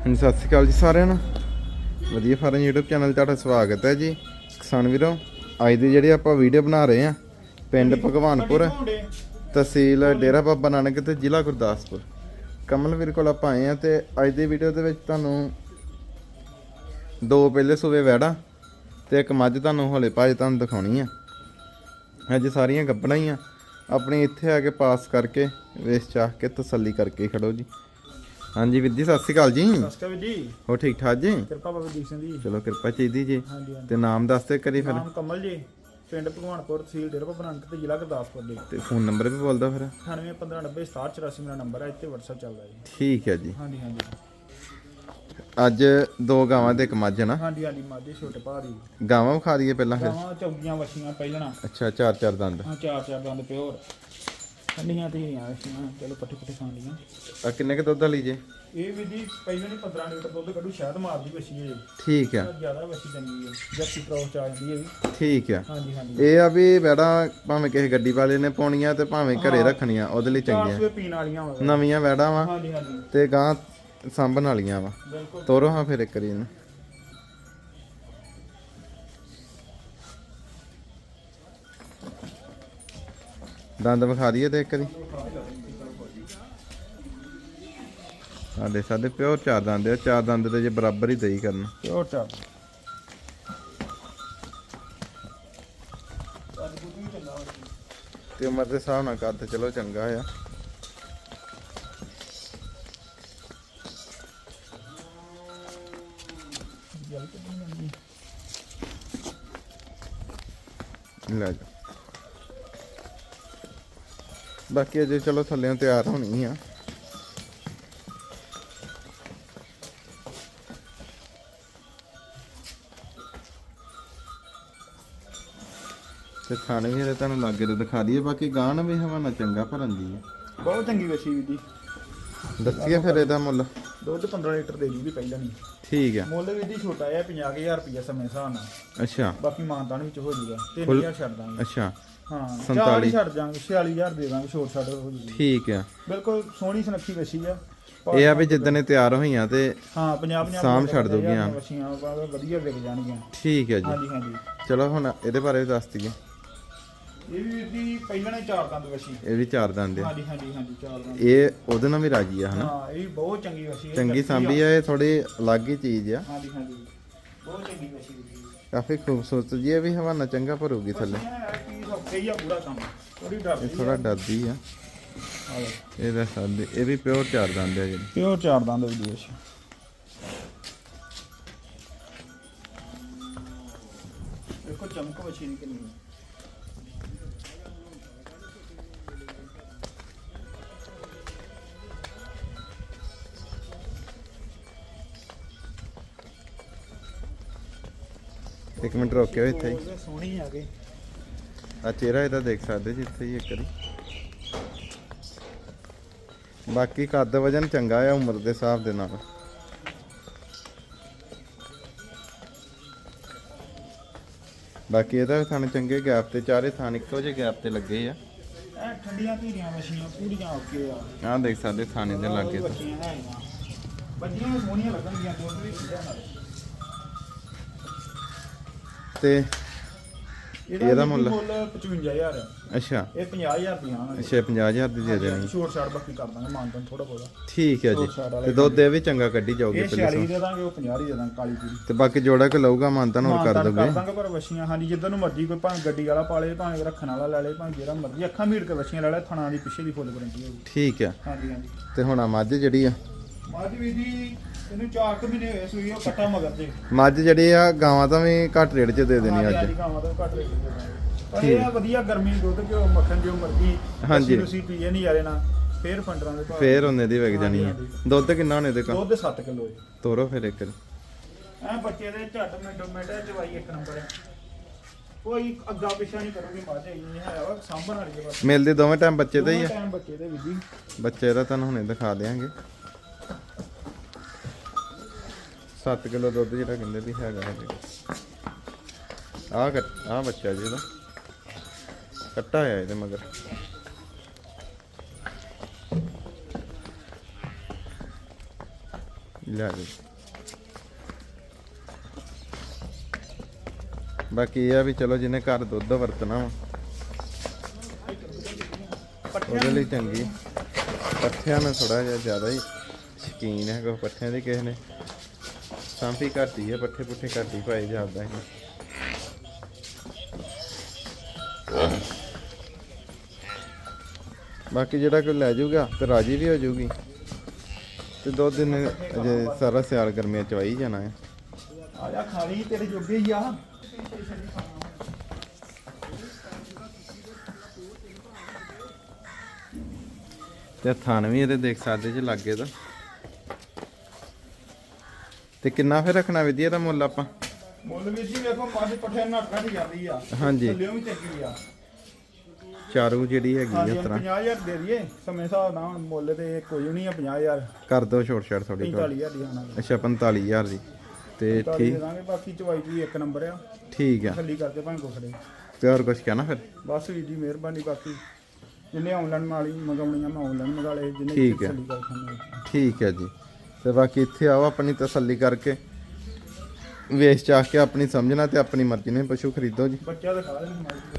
ਹਾਂਜੀ ਸਤਿ ਸ਼੍ਰੀ ਅਕਾਲ ਜੀ ਸਾਰਿਆਂ ਨੂੰ। ਵਧੀਆ ਫਾਰਮ YouTube ਚੈਨਲ 'ਤੇ ਤੁਹਾਡਾ ਸਵਾਗਤ ਹੈ ਜੀ। ਕਿਸਾਨ ਵੀਰੋ ਅੱਜ ਦੀ ਜਿਹੜੀ ਆਪਾਂ ਵੀਡੀਓ ਬਣਾ ਰਹੇ ਆ ਪਿੰਡ ਭਗਵਾਨਪੁਰ ਤਹਿਸੀਲ ਡੇਰਾ ਬਾਬਾ ਨਾਨਕ ਤੇ ਜ਼ਿਲ੍ਹਾ ਗੁਰਦਾਸਪੁਰ। ਕਮਲ ਵੀਰ ਕੋਲ ਆਪਾਂ ਆਏ ਆ ਤੇ ਅੱਜ ਦੀ ਵੀਡੀਓ ਦੇ ਵਿੱਚ ਤੁਹਾਨੂੰ ਦੋ ਪਹਿਲੇ ਸੂਵੇ ਵੈੜਾ ਤੇ ਇੱਕ ਮੱਝ ਤੁਹਾਨੂੰ ਹਲੇ ਭਾਜ ਤੁਹਾਨੂੰ ਦਿਖਾਉਣੀ ਆ। ਅੱਜ ਸਾਰੀਆਂ ਗੱਬਣਾ ਹੀ ਆ। ਆਪਣੀ ਇੱਥੇ ਆ ਕੇ ਪਾਸ ਕਰਕੇ ਵੇਸ ਚਾਹ ਕੇ ਤਸੱਲੀ ਕਰਕੇ ਖੜੋ ਜੀ। ਹਾਂਜੀ ਵਿੱਦੀ ਸਤਿ ਸ਼੍ਰੀ ਅਕਾਲ ਜੀ। ਨਮਸਕਾਰ ਜੀ। ਹੋ ਠੀਕ ਠਾਕ ਜੀ? ਕਿਰਪਾ ਬਾਬਾ ਦੀਪ ਸਿੰਘ ਜੀ। ਚਲੋ ਕਿਰਪਾ ਚਾਹੀਦੀ ਜੀ। ਹਾਂਜੀ ਹਾਂਜੀ। ਤੇ ਨਾਮ ਦੱਸਦੇ ਕਰੀ ਫਿਰ। ਨਾਮ ਕਮਲ ਜੀ ਪਿੰਡ ਭਗਵਾਨਪੁਰ ਤਹਿਸੀਲ ਡੇਰਾ ਬਾਬਾ ਨਾਨਕ ਤੇ ਜ਼ਿਲ੍ਹਾ ਗੁਰਦਾਸਪੁਰ ਦੇ ਤੇ ਫੋਨ ਨੰਬਰ ਵੀ ਬੋਲਦਾ ਫਿਰ। 9815906784 ਮੇਰਾ ਨੰਬਰ ਹੈ ਇੱਥੇ WhatsApp ਚੱਲਦਾ ਜੀ। ਠੀਕ ਹੈ ਜੀ। ਹਾਂਜੀ ਹਾਂਜੀ। ਅੱਜ ਦੋ ਗਾਵਾਂ ਤੇ ਇੱਕ ਮੱਝ ਨਾ? ਹਾਂਜੀ ਹਾਂਜੀ ਮਾਝੇ ਛੋਟੇ ਭਾ ਦੀ। ਗਾਵਾਂ ਵਿਖਾ ਦਈਏ ਪਹਿਲਾਂ ਫਿਰ। ਗਾਵਾਂ ਚੌਗੀਆਂ ਵਛੀਆਂ ਪਹਿਲਣਾ ਅੱਛਾ ਚਾਰ ਚਾਰ ਦੰਦ। ਹਾਂ ਚਾਰ ਚਾਰ ਦੰਦ ਪਿਓਰ। ਠੰਡੀਆਂ ਧੀਆਂ ਵਛੀਆਂ ਚਲੋ ਪੱਠੇ ਪੁੱਠੇ ਖਾਣ ਲੀਆਂ ਆ। ਕਿੰਨੇ ਕ ਦੁੱਧ ਵਾਲੀ ਜੇ ਇਹ ਵੀ ਜੀ ਪਹਿਲਾਂ ਨਹੀਂ 15 ਲੀਟਰ ਦੁੱਧ ਕੱਢੂ ਸ਼ਾਇਦ ਮਾਰਦੀ ਵਛੀ ਹੈ ਜੀ ਠੀਕ ਆ। ਜ਼ਿਆਦਾ ਵਛੀ ਚੰਗੀ ਹੈ ਜੱਸੀ ਕ੍ਰੋਸ ਚ ਆ ਜਾਂਦੀ ਹੈ ਵੀ। ਠੀਕ ਆ। ਹਾਂਜੀ ਹਾਂਜੀ। ਇਹ ਆ ਵੀ ਬੈੜਾ ਭਾਵੇਂ ਕਿਸੇ ਗੱਡੀ ਵਾਲੇ ਨੇ ਪਾਉਣੀਆਂ ਤੇ ਭਾਵੇਂ ਘਰੇ ਰੱਖਣੀਆਂ ਉਹਦੇ ਲਈ ਚੰਗੀਆਂ। ਪੀਣ ਵਾਲੀਆਂ ਨਵੀਆਂ ਬੈੜਾ ਵਾ ਹਾਂਜੀ ਹਾਂਜੀ। ਤੇ ਗਾਂ ਸਾਂਭਣ ਵਾਲੀਆਂ ਵਾ। ਤੋਰੋ ਹਾਂ ਫਿਰ ਇੱਕ ਇਹਨੂੰ। ਦੰਦ ਵਿਖਾ ਦਈਏ ਤੇ ਇੱਕ ਵਾਰੀ ਸਾਡੇ ਸਾਡੇ ਪਿਓਰ ਚਾਰ ਦੰਦ ਆ ਚਾਰ ਦੰਦ ਤੇ ਜੇ ਬਰਾਬਰ ਹੀ ਦਈ ਕਰਨ। ਪਿਓਰ ਚਾਰ ਤੇ ਉਮਰ ਦੇ ਹਿਸਾਬ ਨਾਲ ਕੱਦ ਚਲੋ ਚੰਗਾ ਆ। ਲੈ ਜਾ ਬਾਕੀ ਅਜੇ ਚਲੋ ਥੱਲੇੋਂ ਤਿਆਰ ਹੋਣੀ ਆ। ਤੇ ਖਾਣੇ ਵੀ ਹਲੇ ਤੁਹਾਨੂੰ ਲਾਗੇ ਤੋਂ ਦਿਖਾ ਦਈਏ ਬਾਕੀ ਗਾਣ ਵੀ ਹਵਾਨਾ ਚੰਗਾ ਭਰਨ ਦੀ ਹੈ ਬਹੁਤ ਚੰਗੀ ਵਛੀ ਵੀ ਦੀ ਦੱਸੀਏ ਫਿਰ ਇਹਦਾ ਮੁੱਲ। ਦੁੱਧ 15 ਲੀਟਰ ਦੇ ਜੂਗੀ ਪਹਿਲਾਂ ਨਹੀਂ ਠੀਕ ਆ ਮੁੱਲ ਵੀ ਦੀ ਛੋਟਾ ਹੈ 50000 ਰੁਪਇਆ ਸਮੇਂ ਹਿਸਾਬ ਨਾਲ। ਅੱਛਾ। ਬਾਕੀ ਮਾਨਤਾਨ ਵਿੱਚ ਹੋ ਜਾਊਗਾ ਫੁੱਲ- 3000 ਛੱਡ ਦਾਂਗੇ। ਅੱਛਾ। ਹਾਂ 47 40 ਛੱਡ ਦਾਂਗੇ 46000 ਦੇ ਦਾਂਗੇ ਛੋਟ ਛੱਡ ਹੋ ਜੂਗੀ। ਠੀਕ ਆ ਬਿਲਕੁਲ ਸੋਹਣੀ ਸੁਨੱਖੀ ਵਛੀ ਆ। ਇਹ ਆ ਵੀ ਜਿੱਦਣ ਇਹ ਤਿਆਰ ਹੋਈਆਂ ਤੇ ਹਾਂ 50 50 ਸਾਂਭ ਛੱਡ ਦੋਗੀਆਂ। ਵਛੀਆਂ ਵਧੀਆ ਵਿਕ ਜਾਣਗੀਆਂ। ਠੀਕ ਹੈ ਜੀ। ਹਾਂਜੀ ਹਾਂਜੀ। ਚਲੋ ਹੁਣ ਇਹਦੇ ਬਾਰੇ ਵੀ ਦੱਸ ਦਈਏ। ਇਹ ਵੀ ਦੀ ਪਹਿਲਾਂ ਨੇ ਚਾਰ ਦੰਦ ਵਛੀ ਇਹ ਵੀ ਚਾਰ ਦੰਦ ਆ। ਹਾਂਜੀ ਹਾਂਜੀ ਹਾਂਜੀ ਚਾਰ ਦੰਦ। ਇਹ ਉਹਦੇ ਨਾਲ ਵੀ ਰਾਜੀ ਆ ਹਨਾ? ਹਾਂ ਇਹ ਵੀ ਬਹੁਤ ਚੰਗੀ ਹੈ ਚੰਗੀ। ਸਾਂਭੀ ਆ ਇਹ ਥੋੜੀ ਅਲੱਗ ਹੀ ਚੀਜ਼ ਆ। ਹਾਂਜੀ ਹਾਂਜੀ। ਬਹੁਤ ਚੰਗੀ ਦੀ ਕਾਫੀ ਖੂਬਸੂਰਤ ਜੀ ਇਹ ਵੀ ਹਵਾਨਾ ਚੰਗਾ ਭਰੂਗੀ ਥੱਲੇ। ਇਹ ਥੋੜਾ ਡਰਦੀ ਆ। ਇਹ ਦੱਸ ਸਕਦੇ ਇਹ ਵੀ ਪਿਓਰ ਚਾਰ ਦੰਦ ਆ ਜੀ। ਪਿਓਰ ਚਾਰ ਦੰਦ ਵਿਦੇਸ਼ ਦੇਖੋ ਚਮਕ ਵਛੀ ਦੀ ਇੱਕ ਮਿੰਟ ਰੋਕਿਓ ਇੱਥੇ ਹੀ ਸੋਹਣੀ ਆ ਗਈ ਆ ਚਿਹਰਾ ਇਹਦਾ ਦੇਖ ਸਕਦੇ ਜੀ ਇੱਥੇ ਹੀ ਇੱਕ ਵਾਰੀ ਬਾਕੀ ਕੱਦ ਵਜਨ ਚੰਗਾ ਆ ਉਮਰ ਦੇ ਹਿਸਾਬ ਦੇ ਨਾਲ ਬਾਕੀ ਇਹਦਾ ਥਾਣੇ ਚੰਗੇ ਗੈਪ ਤੇ ਚਾਰੇ ਥਾਣ ਇੱਕੋ ਜਿਹੇ ਗੈਪ ਤੇ ਲੱਗੇ ਆ ਐ ਠੰਡੀਆਂ ਧੀਰੀਆਂ ਵਛੀਆਂ ਪੂਰੀਆਂ ਓਕੇ ਆ ਆਹ ਦੇਖ ਸਕਦੇ ਥਾਣੇ ਦੇ ਲਾਗੇ ਤੋਂ ਵੀ ਸੋਹਣੀਆਂ ਲੱਗਣਗੀਆਂ ਦੁੱਧ ਵੀ ਨਾਲ ਤੇ ਇਹਦਾ ਮੁੱਲ? ਮੁੱਲ 55000 ਹੈ। ਅੱਛਾ। ਇਹ 50000 ਦੀਆਂ ਹਨ ਅੱਛਾ 50000 ਦੀ ਦੇ ਦੇਣੀ। ਛੋਟ ਛਾੜ ਬਾਕੀ ਕਰ ਦਾਂਗੇ ਮਾਨਤਨ ਥੋੜਾ ਬਹੁਤਾ। ਠੀਕ ਹੈ ਜੀ। ਤੇ ਦੁੱਧ ਇਹ ਵੀ ਚੰਗਾ ਕੱਢੀ ਇਹ ਪਹਿਲੇ 46 ਸੌ। ਦੇ ਦਾਂਗੇ ਉਹ 50 ਦੀ ਦੇ ਦਾਂਗੇ ਕਾਲੀ ਪੂਰੀ। ਤੇ ਬਾਕੀ ਜੋੜਾ ਕੋ ਲਊਗਾ ਮਾਨਤਾ ਹੋਰ ਕਰ ਮਾਨਤਾਨ ਦੋਗੇ ਕਰ ਦਾਂਗੇ ਪਰ ਵਛੀਆਂ ਹਾਂਜੀ ਜਿੱਦਾਂ ਨੂੰ ਮਰਜ਼ੀ ਕੋਈ ਭਾਵੇਂ ਗੱਡੀ ਵਾਲਾ ਪਾਲੇ ਭਾਵੇਂ ਰੱਖਣ ਵਾਲਾ ਲੈ ਲੇ ਭਾਵੇਂ ਜਿਹੜਾ ਮਰਜ਼ੀ ਅੱਖਾਂ ਮੀਟ ਕੇ ਵਛੀਆਂ ਲੈ ਲੈ ਥਣਾ ਦੀ ਪਿੱਛੇ ਦੀ ਫੁੱਲ ਗਰੰਟੀ ਹੋਊਗੀ। ਠੀਕ ਆ ਹਾਂਜੀ ਹਾਂਜੀ। ਤੇ ਹੁਣ ਆ ਮੱਝ ਜਿਹੜੀ ਆ? ਮੱਝ ਵੀ ਦੀ ਇਹਨੂੰ 4 ਕੁ ਮਹੀਨੇ ਹੋਏ ਸੂਈ ਉਹ ਕੱਟਾ ਮਗਰ ਦੇ ਮੱਝ ਜਿਹੜੀ ਆ ਗਾਵਾਂ ਤਾਂ ਵੀ ਘੱਟ ਰੇਟ 'ਚ ਦੇ ਦੇਣੀ ਅੱਜ। ਹਾਂਜੀ, ਗਾਵਾਂ ਤੋਂ ਘੱਟ ਰੇਟ ਦੇ ਦਾਂਗੇ। ਪਰ ਇਹ ਆ ਵਧੀਆ ਗਰਮੀ ਦੁੱਧ ਘਿਓ ਮੱਖਣ ਜੋ ਮਰਜ਼ੀ ਹਾਂਜੀ। ਤੁਸੀਂ ਪੀਏ ਨਹੀਂ ਯਾਰੇ ਨਾ ਫੇਰ ਫੰਡਰਾਂ ਦੇ ਭਾਅ ਫੇਰ ਉਹਨੇ ਦੀ ਵਿਕ ਜਾਣੀ ਆ। ਦੁੱਧ ਕਿੰਨਾ ਹੋਣੇ ਦੇ ਕਾ? ਦੁੱਧ 7 ਕਿਲੋ ਤੋਰੋ ਫਿਰ ਇੱਕ। ਐ ਬੱਚੇ ਦੇ ਝੱਟ ਮਿੰਟੋ ਮਿੰਟ ਚਵਾਈ ਇੱਕ ਨੰਬਰ ਹੈ। ਕੋਈ ਅੱਗਾ ਪਿਛਾ ਨਹੀਂ ਕਰੂਗੀ ਮਾਝ ਇੰਨੀ ਹੈ ਵਾ ਸਾਂਭਣ ਵਾਲੀ ਬਸ। ਮਿਲਦੇ ਦੋਵੇਂ ਟਾਈਮ ਬੱਚੇ ਤੇ ਹੀ ਆ। ਟਾਈਮ ਬੱਚੇ ਦੇ ਵਿਧੀ ਬੱਚੇ ਦਾ ਤੁਹਾਨੂੰ ਹੁਣੇ ਦਿਖਾ ਦੇਾਂਗੇ 7 ਕਿਲੋ ਦੁੱਧ ਜਿਹੜਾ ਕਹਿੰਦੇ ਵੀ ਹੈਗਾ ਹੈ ਆ ਆ ਬੱਚਾ ਜੀ ਇਹਦਾ। ਕੱਟਾ ਆ ਇਹਦੇ ਮਗਰ। ਲੈ ਜੀ। ਬਾਕੀ ਇਹ ਆ ਵੀ ਚਲੋ ਜਿਹਨੇ ਘਰ ਦੁੱਧ ਵਰਤਣਾ ਵਾ, ਉਹਦੇ ਲਈ ਚੰਗੀ। ਪੱਠਿਆਂ ਨਾਲ ਥੋੜਾ ਜਿਹਾ ਜ਼ਿਆਦਾ ਹੀ ਸ਼ਕੀਨ ਹੈ ਕੋ ਪੱਠਿਆਂ ਦੀ ਕਿਸੇ ਨੇ। ਸਾਂਭੀ ਘੱਟ ਹੀ ਪੱਠੇ ਪੁੱਠੇ ਘੱਟ ਪਾਏ ਜਾਂਦਾ ਹੈ। ਬਾਕੀ ਜਿਹੜਾ ਕੋਈ ਲੈ ਜਾਊਗਾ ਤੇ ਰਾਜੀ ਵੀ ਹੋ ਜਾਊਗੀ। ਤੇ ਦੋ ਦਿਨ ਅਜੇ ਸਾਰਾ ਸਿਆਲ ਗਰਮੀਆਂ ਚ ਵਾਈ ਜਾਣਾ ਹੈ ਆ ਜਾ ਖਾ ਲਈ ਤੇਰੇ ਜੋਗੇ ਹੀ ਆ। ਤੇ ਥਣ ਵੀ ਇਹਦੇ ਦੇਖ ਸਕਦੇ ਜੇ ਲੱਗੇ ਤਾਂ। ਤੇ ਕਿੰਨਾ ਫਿਰ ਰੱਖਣਾ ਵਿਧੀ ਦਾ ਮੁੱਲ ਆਪਾਂ? ਮੁੱਲ ਵੀਰ ਜੀ ਵੇਖੋ ਮੱਝ ਪੱਠੇ ਨਾਲ ਕੱਢ ਜਾਂਦੀ ਆ। ਹਾਂਜੀ। ਥੱਲਿਓਂ ਵੀ ਚੰਗੀ ਆ। ਚਾਰੂ ਜਿਹੜੀ ਹੈਗੀ ਇਸ ਤਰ੍ਹਾਂ। 50000 ਦੇ ਦਈਏ। ਸਮੇਂ ਹਿਸਾਬ ਨਾਲ ਮੁੱਲ ਤੇ ਕੋਈ ਨਹੀਂ ਆ 50000 ਕਰ ਦੋ ਛੋਟ ਛਾਟ ਥੋੜੀ 45000 ਦੀ ਆਣਾ ਅੱਛਾ 45000 ਦੀ। ਤੇ 40 ਦੇ ਠੀਕ। ਦਾਂਗੇ ਬਾਕੀ ਚਵਾਈ ਵੀ ਇੱਕ ਨੰਬਰ ਆ। ਠੀਕ ਆ। ਥੱਲੀ ਕਰਕੇ ਭਾਵੇਂ ਕੋਖੜੇ ਤੇ ਹੋਰ ਕੁਝ ਕਹਿਣਾ ਫਿਰ? ਬਸ ਵੀਰ ਜੀ ਮਿਹਰਬਾਨੀ ਬਾਕੀ। ਜਿੰਨੇ ਆਨਲਾਈਨ ਮਾਲੀ ਮੰਗਾਉਣੀਆਂ ਮੈਂ ਆਨਲਾਈਨ ਮੰਗਾ ਲਏ ਜਿੰਨੇ ਠੀਕ ਹੈ। ਠੀਕ ਹੈ ਜੀ। ਤੇ ਬਾਕੀ ਇੱਥੇ ਆਓ ਆਪਣੀ ਤਸੱਲੀ ਕਰਕੇ। ਵੇਚ ਚਾਹ ਕੇ ਆਪਣੀ ਸਮਝਣਾ ਤੇ ਆਪਣੀ ਮਰਜ਼ੀ ਨਾਲ ਪਸ਼ੂ ਖਰੀਦੋ ਜੀ। ਬੱਚਾ ਦਿਖਾ ਦੇ।